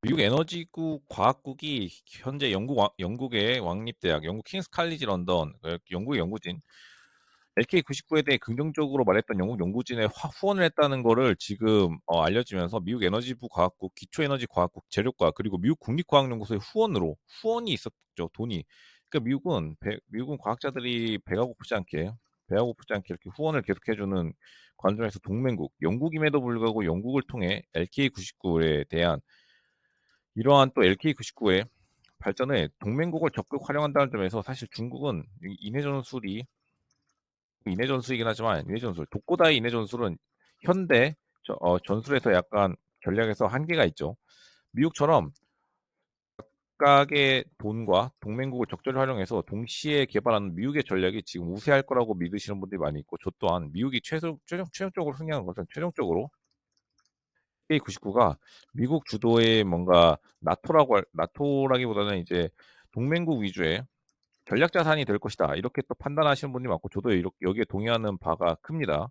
미국 에너지국 과학국이 현재 영국 왕 영국의 왕립대학 영국 킹스 칼리지 런던 그 영국의 연구진 LK99에 대해 긍정적으로 말했던 영국 연구진에 화 후원을 했다는 거를 지금 어 알려지면서 미국 에너지부 과학국, 기초에너지과학국, 재료과 그리고 미국 국립과학연구소의 후원으로 후원이 있었죠, 돈이. 그러니까 미국은 배 미국은 과학자들이 배가 고프지 않게 배가 고프지 않게 이렇게 후원을 계속해 주는 관점에서 동맹국, 영국임에도 불구하고 영국을 통해 LK99에 대한 이러한 또 LK99의 발전에 동맹국을 적극 활용한다는 점에서 사실 중국은 이 인해 전술이 인해 전술이긴 하지만 인해 전술 독고다이 인해 전술은 현대 저어 전술에서 약간 전략에서 한계가 있죠. 미국처럼 각각의 돈과 동맹국을 적절히 활용해서 동시에 개발하는 미국의 전략이 지금 우세할 거라고 믿으시는 분들이 많이 있고 저 또한 미국이 최소 최종 최종적으로 승리하는 것은 최종적으로 LK99가 미국 주도의 뭔가 나토라고 할 나토라기보다는 이제 동맹국 위주의 전략 자산이 될 것이다. 이렇게 또 판단하시는 분들이 많고 저도 이렇 여기에 동의하는 바가 큽니다.